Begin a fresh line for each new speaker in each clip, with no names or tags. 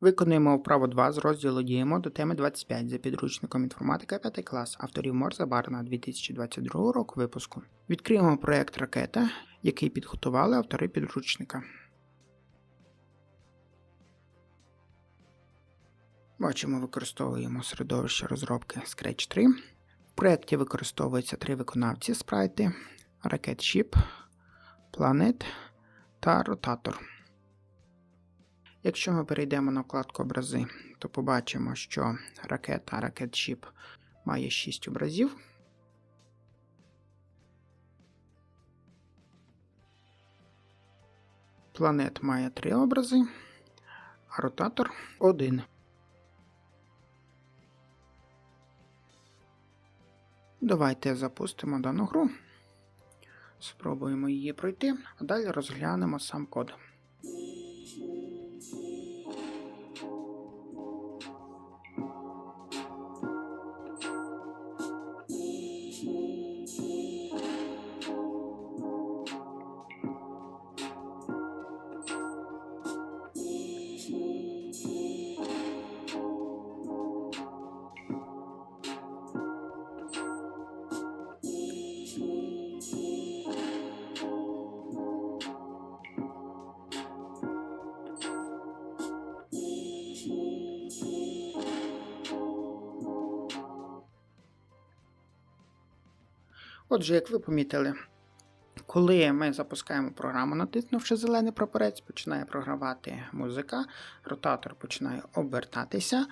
Виконуємо вправо 2 з розділу Діємо до теми 25 за підручником інформатика 5 клас авторів Морза Барна 2022 року випуску. Відкриємо проєкт Ракета, який підготували автори підручника. Бачимо, використовуємо середовище розробки Scratch 3. В проєкті використовуються три виконавці спрайти Rocket Ship, Planet та Rotator. Якщо ми перейдемо на вкладку образи, то побачимо, що ракета Rocket Ship має 6 образів. Планет має 3 образи, а ротатор 1. Давайте запустимо дану гру. Спробуємо її пройти, а далі розглянемо сам код. Отже, як ви помітили, коли ми запускаємо програму, натиснувши зелений прапорець, починає програвати музика, ротатор починає обертатися,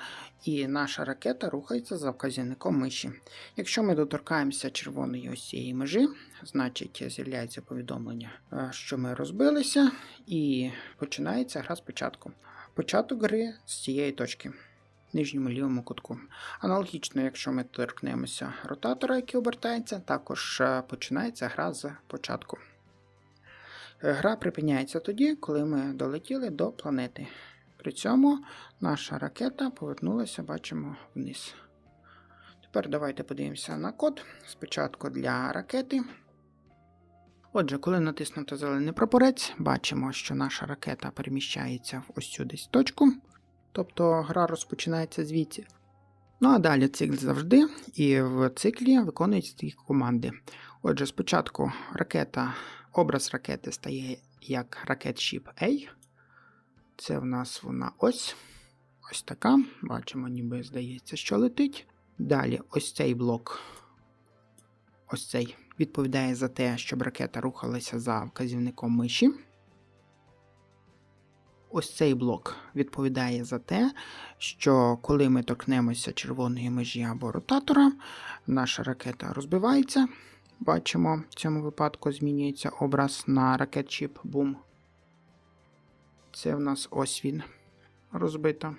і наша ракета рухається за вказівником миші. Якщо ми доторкаємося червоної ось цієї межі, значить з'являється повідомлення, е, що ми розбилися, і починається гра спочатку. Початок гри з цієї точки. Нижньому лівому кутку. Аналогічно, якщо ми торкнемося ротатора, який обертається, також е, починається гра з початку. Е, Гра припиняється тоді, коли ми долетіли до планети. При цьому наша ракета повернулася, бачимо, вниз. Тепер давайте подивимося на код. Спочатку для ракети. Отже, коли натиснуто зелений прапорець, бачимо, що наша ракета переміщається в ось цю десь точку. Тобто гра розпочинається звідси. Ну а далі цикл завжди, і в циклі виконуються такі команди. Отже, спочатку ракета, образ ракети стає як Ship A. Це в нас вона ось. Ось така. Бачимо, ніби здається, що летить. Далі ось цей блок. Ось цей відповідає за те, щоб ракета рухалася за вказівником миші. Ось цей блок відповідає за те, що коли ми торкнемося червоної межі або ротатора, наша ракета розбивається. Бачимо, в цьому випадку змінюється образ на Chip Boom. Це в нас ось він розбито.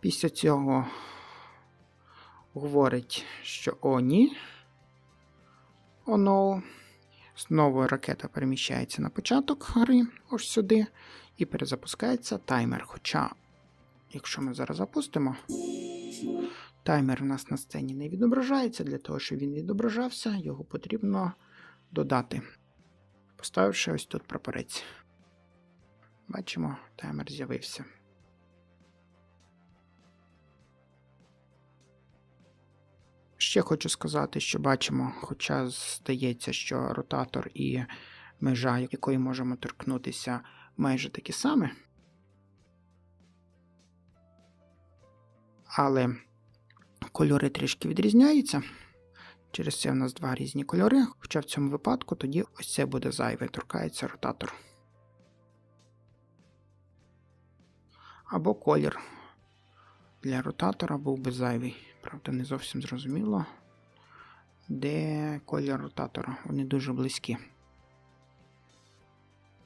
Після цього говорить, що о, ні. О, no. Знову ракета переміщається на початок гри, ось сюди, і перезапускається таймер. Хоча, якщо ми зараз запустимо, таймер у нас на сцені не відображається. Для того, щоб він відображався, його потрібно додати, поставивши ось тут прапорець. Бачимо, таймер з'явився. Ще хочу сказати, що бачимо, хоча здається, що ротатор і межа, якої можемо торкнутися, майже такі самі. Але кольори трішки відрізняються. Через це в нас два різні кольори. Хоча в цьому випадку тоді ось це буде зайве, торкається ротатор. Або колір для ротатора був би зайвий. Правда, не зовсім зрозуміло, де колір ротатора. Вони дуже близькі.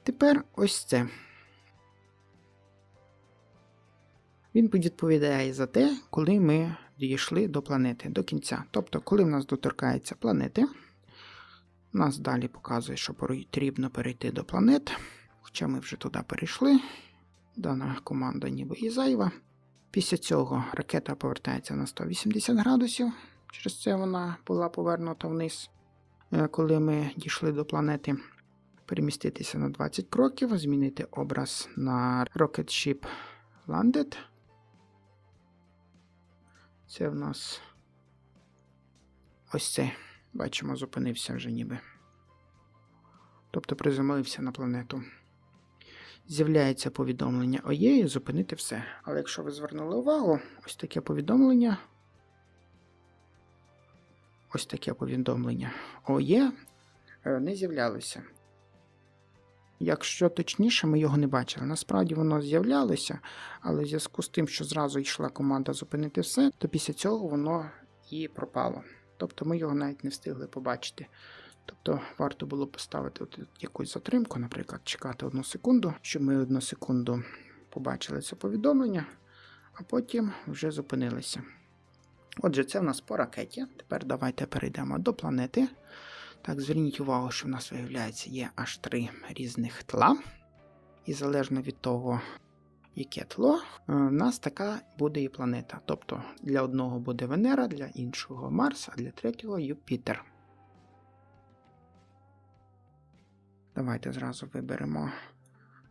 Тепер ось це. Він відповідає за те, коли ми дійшли до планети, до кінця. Тобто, коли в нас доторкається планети, нас далі показує, що потрібно перейти до планет. Хоча ми вже туди перейшли. Дана команда ніби і зайва. Після цього ракета повертається на 180 градусів. Через це вона була повернута вниз, е, коли ми дійшли до планети. переміститися на 20 кроків, змінити образ на Rocket Ship Landed. Це в нас ось це. Бачимо, зупинився вже ніби. Тобто приземлився на планету. З'являється повідомлення ОЄ зупинити все. Але якщо ви звернули увагу, ось таке повідомлення. Ось таке повідомлення ОЄ е, не з'являлося. Якщо точніше, ми його не бачили. Насправді воно з'являлося, але в зв'язку з тим, що зразу йшла команда зупинити все, то після цього воно і пропало. Тобто ми його навіть не встигли побачити. Тобто варто було поставити от якусь затримку, наприклад, чекати одну секунду, щоб ми одну секунду побачили це повідомлення, а потім вже зупинилися. Отже, це в нас по ракеті. Тепер давайте перейдемо до планети. Так, зверніть увагу, що в нас виявляється є аж три різних тла. І залежно від того, яке тло, е, в нас така буде і планета. Тобто для одного буде Венера, для іншого Марс, а для третього Юпітер. Давайте зразу виберемо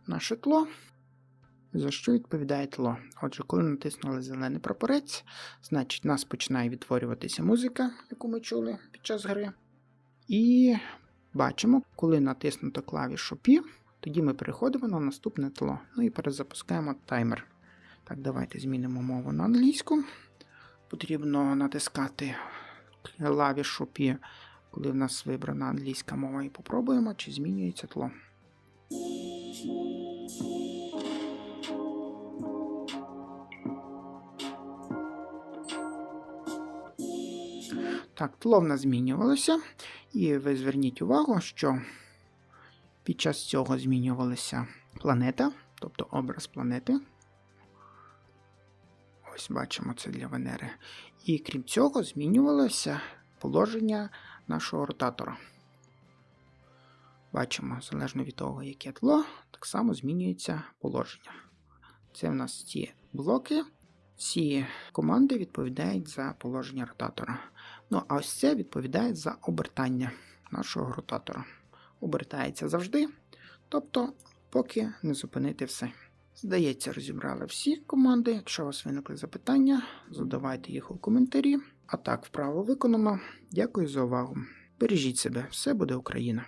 наше тло. За що відповідає тло? Отже, коли натиснули зелений прапорець, значить, нас починає відтворюватися музика, яку ми чули під час гри. І бачимо, коли натиснуто клавішу P, тоді ми переходимо на наступне тло. Ну і перезапускаємо таймер. Так, давайте змінимо мову на англійську. Потрібно натискати клавішу P, коли в нас вибрана англійська мова, і попробуємо, чи змінюється тло. Так, тло в нас змінювалося, і ви зверніть увагу, що під час цього змінювалася планета, тобто образ планети. Ось бачимо це для Венери. І крім цього, змінювалося положення нашого ротатора. Бачимо, залежно від того, яке тло, так само змінюється положення. Це в нас ці блоки. Ці команди відповідають за положення ротатора. Ну, а ось це відповідає за обертання нашого ротатора. Обертається завжди, тобто, поки не зупинити все. Здається, розібрали всі команди. Якщо у вас виникли запитання, задавайте їх у коментарі. А так, вправо виконано. Дякую за увагу. Бережіть себе, все буде Україна!